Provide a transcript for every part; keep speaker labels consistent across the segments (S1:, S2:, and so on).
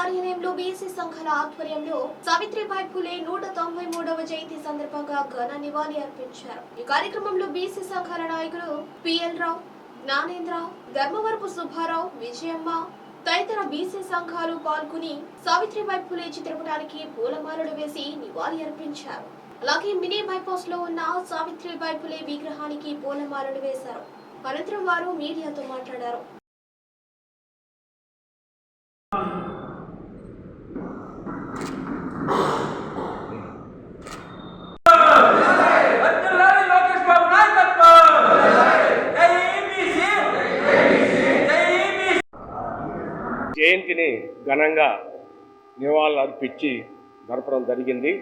S1: కార్యాలయంలో బీసీ సంఘాల ఆధ్వర్యంలో సావిత్రిబాయి ఫులే నూట తొంభై మూడవ జయంతి సందర్భంగా ఘన నివాళి అర్పించారు. ఈ కార్యక్రమంలో బీసీ సంఘాల నాయకులు పిఎల్ రావు జ్ఞానేంద్ర ధర్మవరపు సుబ్బారావు విజయమ్మ తదితర బీసీ సంఘాలు పాల్గొని సావిత్రిబాయి ఫులే చిత్రపటానికి పూలమాలలు వేసి నివాళి అర్పించారు. అలాగే మినీ బైపాస్లో ఉన్న సావిత్రిబాయి ఫులే విగ్రహానికి పూలమాలలు వేశారు. అనంతరం వారు మీడియాతో మాట్లాడారు.
S2: జయంతిని ఘనంగా నివాళులు అర్పించి జరపడం జరిగింది.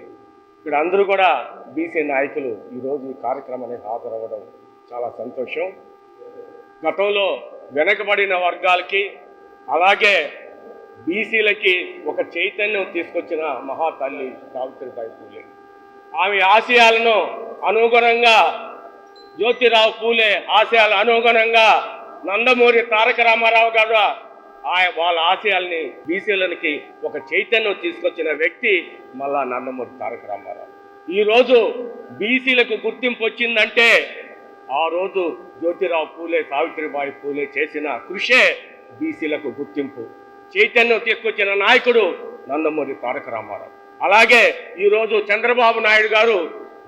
S2: ఇక్కడ అందరూ కూడా బీసీ నాయకులు ఈరోజు ఈ కార్యక్రమానికి హాజరవ్వడం చాలా సంతోషం. గతంలో వెనకబడిన వర్గాలకి అలాగే బీసీలకి ఒక చైతన్యం తీసుకొచ్చిన మహాతల్లి సావిత్రిబాయి పూలే. ఆమె ఆశయాలను అనుగుణంగా జ్యోతిరావు పూలే ఆశయాల అనుగుణంగా నందమూరి తారక రామారావు గారు వాళ్ళ ఆశయాల్ని బీసీలకి ఒక చైతన్యం తీసుకొచ్చిన వ్యక్తి మళ్ళా నందమూరి తారక రామారావు. ఈరోజు బీసీలకు గుర్తింపు వచ్చిందంటే ఆ రోజు జ్యోతిరావు పూలే సావిత్రిబాయి పూలే చేసిన కృషే బీసీలకు గుర్తింపు. చైతన్యం తీసుకొచ్చిన నాయకుడు నందమూరి తారక రామారావు. అలాగే ఈరోజు చంద్రబాబు నాయుడు గారు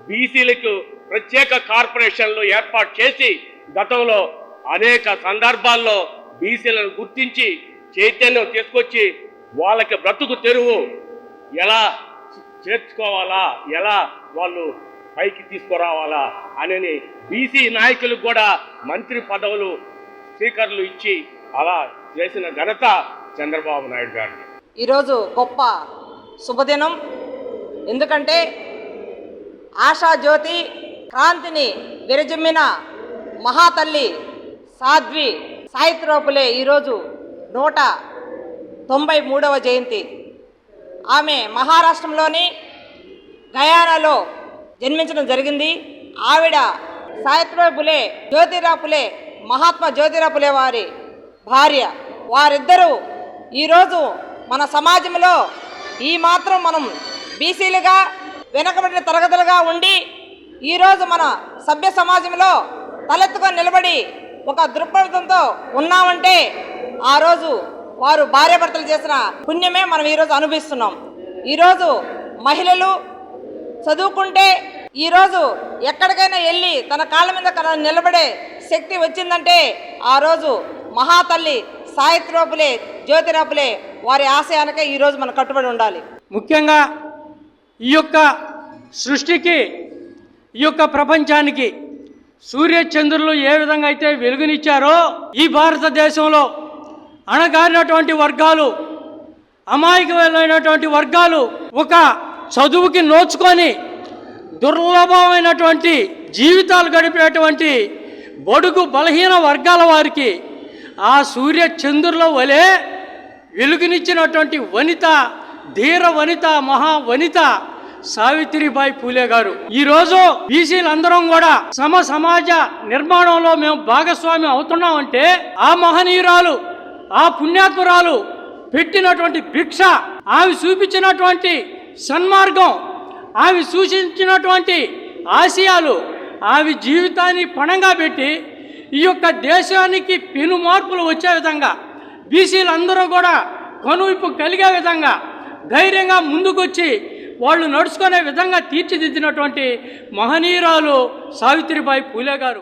S2: బీసీలకు ప్రత్యేక కార్పొరేషన్లు ఏర్పాటు చేసి గతంలో అనేక సందర్భాల్లో బీసీలను గుర్తించి చైతన్యం తీసుకొచ్చి వాళ్ళకి బ్రతుకు తెరువు. ఎలా చేర్చుకోవాలా? ఎలా వాళ్ళు పైకి తీసుకురావాలా? అని బీసీ నాయకులకు కూడా మంత్రి పదవులు స్పీకర్లు ఇచ్చి అలా చేసిన ఘనత చంద్రబాబు నాయుడు గారు
S3: ఈరోజు గొప్ప శుభదినం. ఎందుకంటే ఆశాజ్యోతి క్రాంతిని విరజిమ్మిన మహాతల్లి సాధ్వి సాయిత్రోపులే ఈరోజు నూట తొంభై మూడవ జయంతి. ఆమె మహారాష్ట్రంలోని గయానాలో జన్మించడం జరిగింది. ఆవిడ సావిత్రిబాయి పులే జ్యోతిరా పులే మహాత్మా జ్యోతిరా పులే వారి భార్య. వారిద్దరూ ఈరోజు మన సమాజంలో ఈ మాత్రం మనం బీసీలుగా వెనకబడిన తరగతులుగా ఉండి ఈరోజు మన సభ్య సమాజంలో తలెత్తుకొని నిలబడి ఒక దృక్పథంతో ఉన్నామంటే ఆ రోజు వారు భార్యాభర్తలు చేసిన పుణ్యమే మనం ఈరోజు అనుభవిస్తున్నాం. ఈరోజు మహిళలు చదువుకుంటే ఈరోజు ఎక్కడికైనా వెళ్ళి తన కాళ్ళ మీద నిలబడే శక్తి వచ్చిందంటే ఆ రోజు మహాతల్లి సాయిత్రోపులే జ్యోతిరాపులే వారి ఆశయానికే ఈరోజు మనం కట్టుబడి ఉండాలి.
S4: ముఖ్యంగా ఈ యొక్క సృష్టికి ఈ యొక్క ప్రపంచానికి సూర్యచంద్రులు ఏ విధంగా అయితే వెలుగునిచ్చారో ఈ భారతదేశంలో అణగారినటువంటి వర్గాలు అమాయకమైనటువంటి వర్గాలు ఒక చదువుకి నోచుకొని దుర్లభమైనటువంటి జీవితాలు గడిపేటువంటి బడుగు బలహీన వర్గాల వారికి ఆ సూర్య చంద్రుల వలె వెలుగునిచ్చినటువంటి వనిత ధీర వనిత మహా వనిత సావిత్రిబాయి పూలే గారు. ఈరోజు బీసీలందరం కూడా సమ సమాజ నిర్మాణంలో మేము భాగస్వామ్యం అవుతున్నామంటే ఆ మహనీయురాలు ఆ పుణ్యాత్మురాలు పెట్టినటువంటి భిక్ష ఆమె చూపించినటువంటి సన్మార్గం ఆమె సూచించినటువంటి ఆశయాలు ఆమె జీవితాన్ని పణంగా పెట్టి ఈ యొక్క దేశానికి పెను మార్పులు వచ్చే విధంగా బీసీలందరూ కూడా కనువిప్పు కలిగే విధంగా ధైర్యంగా ముందుకొచ్చి వాళ్ళు నడుచుకునే విధంగా తీర్చిదిద్దినటువంటి మహనీయురాలు సావిత్రిబాయి పూలే గారు.